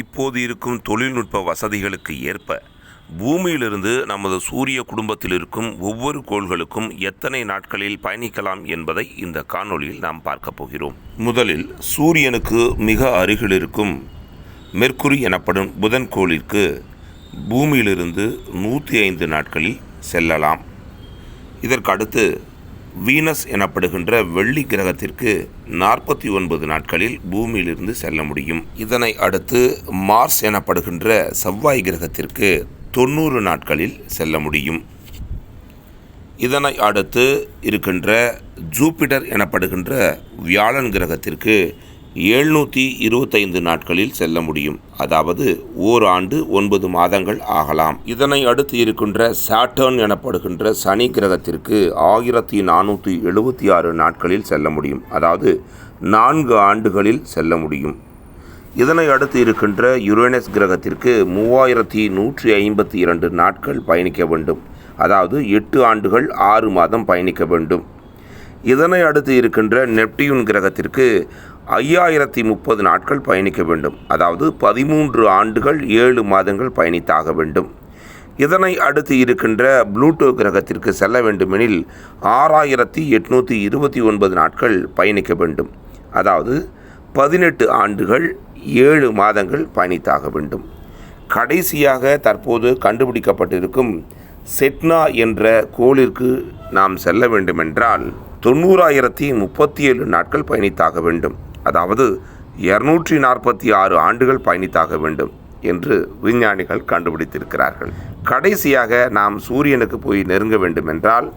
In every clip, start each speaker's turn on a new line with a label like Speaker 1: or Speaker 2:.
Speaker 1: இப்போது இருக்கும் தொழில்நுட்ப வசதிகளுக்கு ஏற்ப பூமியிலிருந்து நமது சூரிய குடும்பத்தில் இருக்கும் ஒவ்வொரு கோள்களுக்கும் எத்தனை நாட்களில் பயணிக்கலாம் என்பதை இந்த காணொளியில் நாம் பார்க்க போகிறோம். முதலில் சூரியனுக்கு மிக அருகில் இருக்கும் மெர்க்குரி எனப்படும் புதன் கோளிற்கு பூமியிலிருந்து நூற்றி ஐந்து நாட்களில் செல்லலாம். இதற்கு அடுத்து வீனஸ் எனப்படுகின்ற வெள்ளி கிரகத்திற்கு நாற்பத்தி ஒன்பது நாட்களில் பூமியிலிருந்து செல்ல முடியும். இதனை அடுத்து மார்ஸ் எனப்படுகின்ற செவ்வாய் கிரகத்திற்கு தொண்ணூறு நாட்களில் செல்ல முடியும். இதனை அடுத்து இருக்கின்ற ஜூபிட்டர் எனப்படுகின்ற வியாழன் கிரகத்திற்கு எழுநூற்றி இருபத்தைந்து நாட்களில் செல்ல முடியும். அதாவது ஓராண்டு ஒன்பது மாதங்கள் ஆகலாம். இதனை அடுத்து இருக்கின்ற சாட்டர்ன் எனப்படுகின்ற சனி கிரகத்திற்கு ஆயிரத்தி நானூற்றி எழுபத்தி ஆறு நாட்களில் செல்ல முடியும். அதாவது நான்கு ஆண்டுகளில் செல்ல முடியும். இதனை அடுத்து இருக்கின்ற யுரேனஸ் கிரகத்திற்கு மூவாயிரத்தி நூற்றி ஐம்பத்தி இரண்டு நாட்கள் பயணிக்க வேண்டும். அதாவது எட்டு ஆண்டுகள் ஆறு மாதம் பயணிக்க வேண்டும். இதனை அடுத்து இருக்கின்ற நெப்டியூன் கிரகத்திற்கு ஐயாயிரத்தி முப்பது நாட்கள் பயணிக்க வேண்டும். அதாவது பதிமூன்று ஆண்டுகள் ஏழு மாதங்கள் பயணித்தாக வேண்டும். இதனை அடுத்து இருக்கின்ற ப்ளூட்டோ கிரகத்திற்கு செல்ல வேண்டுமெனில் ஆறாயிரத்தி எட்நூற்றி இருபத்தி ஒன்பது நாட்கள் பயணிக்க வேண்டும். அதாவது பதினெட்டு ஆண்டுகள் ஏழு மாதங்கள் பயணித்தாக வேண்டும். கடைசியாக தற்போது கண்டுபிடிக்கப்பட்டிருக்கும் செட்னா என்ற கோளிற்கு நாம் செல்ல வேண்டுமென்றால் தொண்ணூறாயிரத்தி முப்பத்தி ஏழு நாட்கள் பயணித்தாக வேண்டும். அதாவது இரநூற்றி நாற்பத்தி ஆறு ஆண்டுகள் பயணித்தாக வேண்டும் என்று விஞ்ஞானிகள் கண்டுபிடித்திருக்கிறார்கள். கடைசியாக நாம் சூரியனுக்கு போய் நெருங்க வேண்டுமென்றால்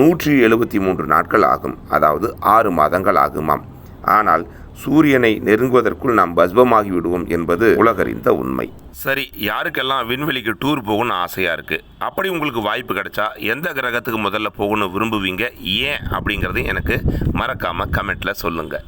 Speaker 1: நூற்றி எழுபத்தி மூன்று நாட்கள் ஆகும் அதாவது ஆறு மாதங்கள் ஆகுமாம். ஆனால் சூரியனை நெருங்குவதற்குள் நாம் பஸ்பமாகி விடுவோம் என்பது உலகறிந்த உண்மை. சரி யாருக்கெல்லாம் விண்வெளிக்கு டூர் போகணும்னு ஆசையாக இருக்குது அப்படி உங்களுக்கு வாய்ப்பு கிடைச்சா எந்த கிரகத்துக்கு முதல்ல போகணும்னு விரும்புவீங்க? ஏன்? அப்படிங்கிறதையும் எனக்கு மறக்காமல் கமெண்ட்டில் சொல்லுங்கள்